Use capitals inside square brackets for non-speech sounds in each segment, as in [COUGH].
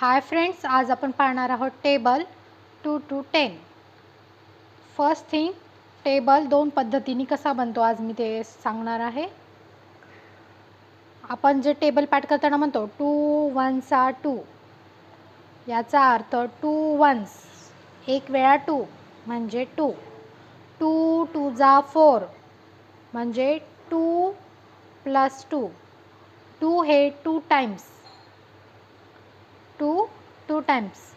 Hi friends आज आपण पाहणार आहोत table two two ten. First thing table दोन पद्धतीने कसा बनतो आज मी ते सांगणार आहे. आपण जे टेबल पॅट करताना म्हणतो टू वन्स टू. याचा अर्थ टू वन्स एक वेळा टू म्हणजे टू. टू टू जा फोर म्हणजे टू प्लस टू. टू हे two times. Times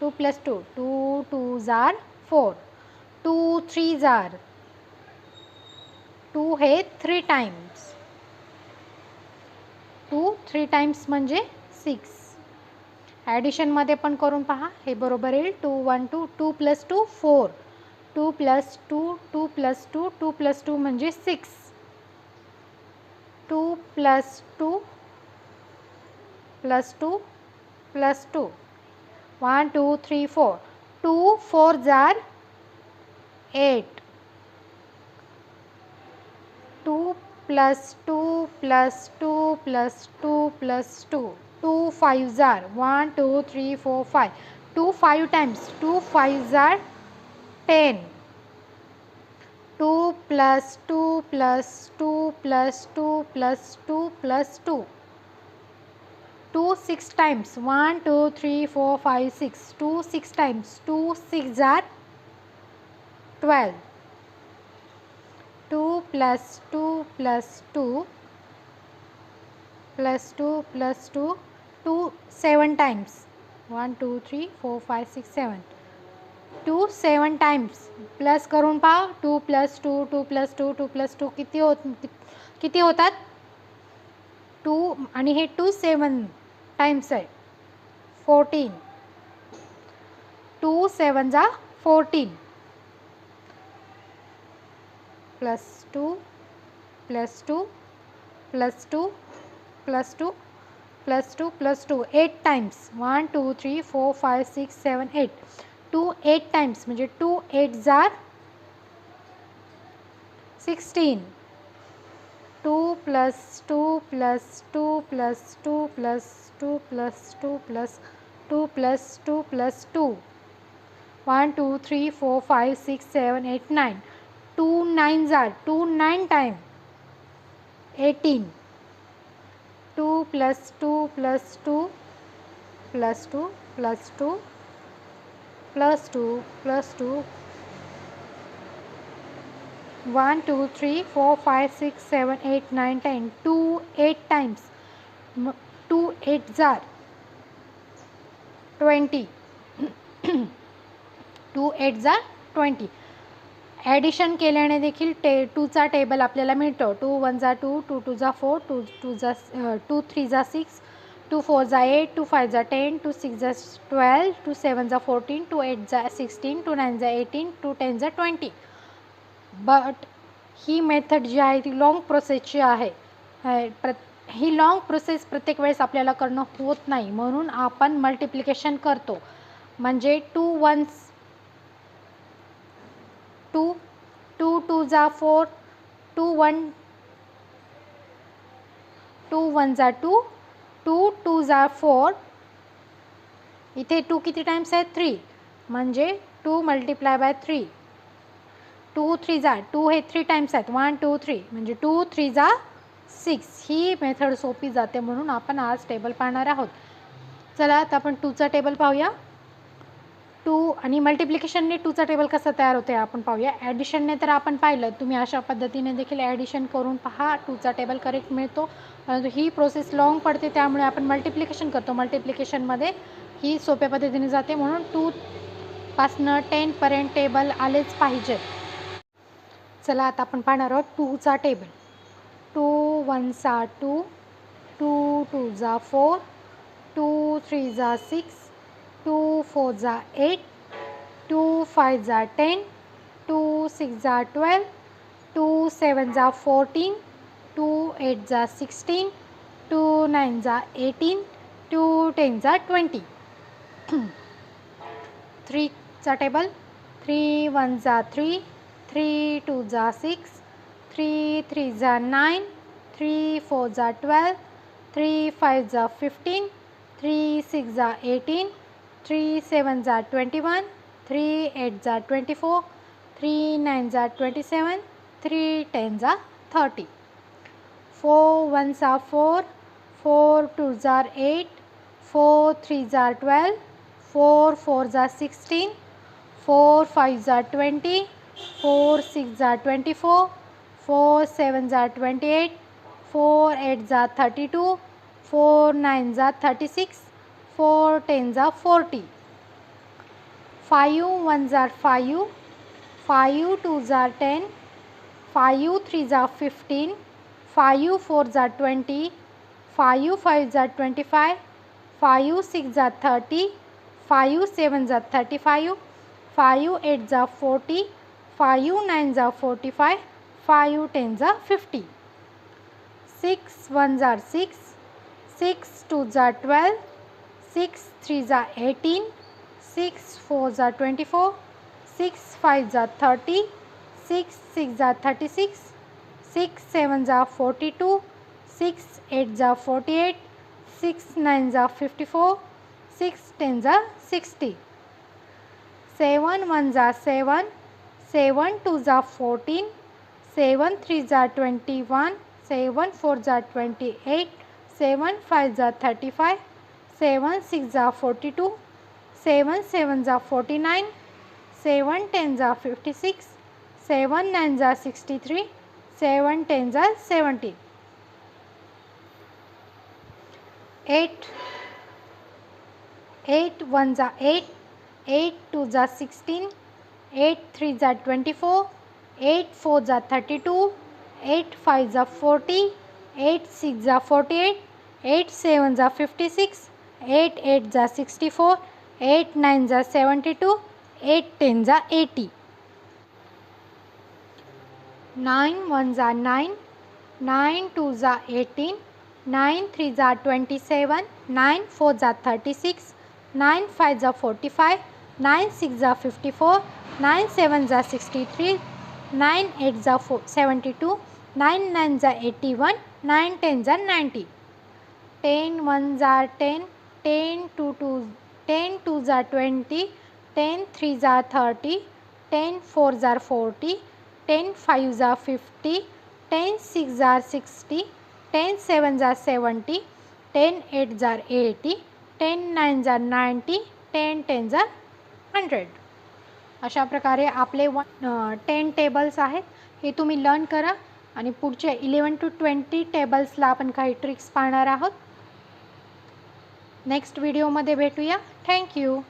two plus two two two जार फोर टू थ्री जार. टू हे three times two three times म्हणजे सिक्स ॲडिशनमध्ये पण करून पहा हे बरोबर येईल. Two one two two plus two four two plus two two plus two two plus two म्हणजे six two plus two plus two plus two 1, 2, 3, 4. 2 4 are 8. 2 plus 2 plus 2 plus 2 plus 2. 2 5s are 1, 2, 3, 4, 5. 2 5 times 2 5s are 10. 2 plus 2 plus 2 plus 2 plus 2 plus 2. Two six times one two three four five six two six times two six are twelve two plus two plus two plus two plus two two seven times one two three four five six seven two seven times plus करून पहा two plus two two plus two two plus two किती होत किती होतात? Two आणि हे two seven times आहे fourteen two seven जा fourteen plus two plus two plus two plus two plus two plus two eight times one two three four five six seven eight two eight times म्हणजे two eight jar sixteen 2 plus 2 plus 2 plus 2 plus 2 plus 2 plus 2 plus 2 plus 2. 1, 2, 3, 4, 5, 6, 7, 8, 9. 2 nines are 2 9 time 18. 2 plus 2 plus 2 plus 2 plus 2 plus 2 plus 2 one two three four five six seven eight nine ten two eight times two eight jar twenty two eight जार twenty. Addition केल्याने देखील टे टूचा table आपल्याला मिळतो. Two one जा two two two जा four two two जा टू थ्री जा सिक्स टू फोर जा एट टू फाय जा टेन टू सिक्स जा ट्वेल्व टू सेवन जा फोर्टीन टू एट जा सिक्स्टीन टू नाईन जा एटीन टू टेन जा ट्वेंटी बट ही मेथड जी आहे ती लाँग प्रोसेसची आहे. प्र ही लाँग प्रोसेस प्रत्येक वेळेस आपल्याला करणं होत नाही. म्हणून आपण मल्टिप्लिकेशन करतो. म्हणजे two ones two two two जा four two one two one जा टू टू टू जा फोर इथे टू किती टाइम्स आहेत थ्री म्हणजे two multiply by three two three जा टू हे थ्री टाइम्स आहेत. वन टू थ्री म्हणजे टू थ्री जा सिक्स ही मेथड सोपी जाते म्हणून आपण आज टेबल पाहणार आहोत. चला आता आपण टूचा टेबल पाहूया. टू आणि मल्टिप्लिकेशनने टूचा टेबल कसा तयार होते आपण पाहूया. ॲडिशनने तर आपण पाहिलं. तुम्ही अशा पद्धतीने देखील ॲडिशन करून पहा. टूचा टेबल करेक्ट मिळतो. परंतु ही प्रोसेस लाँग पडते त्यामुळे आपण मल्टिप्लिकेशन करतो. मल्टिप्लिकेशनमध्ये ही सोप्या पद्धतीने जाते म्हणून टू पासनं टेनपर्यंत टेबल आलेच पाहिजे. चला आता आपण पाहणार आहोत टूचा टेबल. टू वन सा टू टू टू जा फोर टू थ्री जा सिक्स टू फोर जा एट टू फाय जा टेन टू सिक्स जा ट्वेल्व टू सेवन जा फोर्टीन टू एट जा सिक्स्टीन टू नाईन जा एटीन टू टेन जा ट्वेंटी. [CLEARS THROAT] थ्रीचा टेबल थ्री वन जा three 3 two are 6, 3 3s are 9, 3 4s are 12, 3 5s are 15, 3 6s are 18, 3 7s are 21, 3 8s are 24, 3 9s are 27, 3 10s are 30. 4 one are 4, 4 2s are 8, 4 3s are 12, 4 4s are 16, 4 5s are 20, 4 6 are 24 4 7 are 28 4 8 are 32 4 9 are 36 4 10 are 40 5 1 are 5 5 2 are 10 5 3 are 15 5 4 are 20 5 5 are 25 5 6 are 30 5 7 are 35 5 8 are 40 5 nines are 45, 5 tens are 50. 6 ones are 6, 6 twos are 12, 6 threes are 18, 6 fours are 24, 6 fives are 30, 6 six are 36, 6 sevens are 42, 6 eights are 48, 6 nines are 54, 6 tens are 60. 7 ones are 7, seven two ज़ा fourteen seven three ज़ा twenty one seven four ज़ा twenty eight seven five ज़ा thirty five seven six ज़ा forty two seven seven ज़ा forty nine seven ten ज़ा fifty six seven nine ज़ा sixty three seven ten ज़ा seventy eight eight one ज़ा eight eight two ज़ा sixteen 8 3s are 24, 8 4s are 32, 8 5s are 40, 8 6s are 48, 8 7s are 56, 8 8s are 64, 8 9s are 72, 8 10s are 80. 9 1s are 9, 9 2s are 18, 9 3s are 27, 9 4s are 36, 9 5s are 45, 9 6 are 54, 9 7 are 63, 9 8 are 72, 9 9 are 81, 9 10 are 90. 10 1 are 10, 10 2 2, 10 are 20, 10 3 are 30, 10 4 are 40, 10 5 are 50, 10 6 are 60, 10 7 are 70, 10 8 are 80, 10 9 are 90, 10 10 are hundred. अशा प्रकारे आपले one ten tables आहेत. हे तुम्ही learn करा आणि पुढचे eleven to twenty टेबल्सला आपण काही ट्रिक्स पाहणार आहोत. नेक्स्ट व्हिडिओमध्ये भेटूया. थँक्यू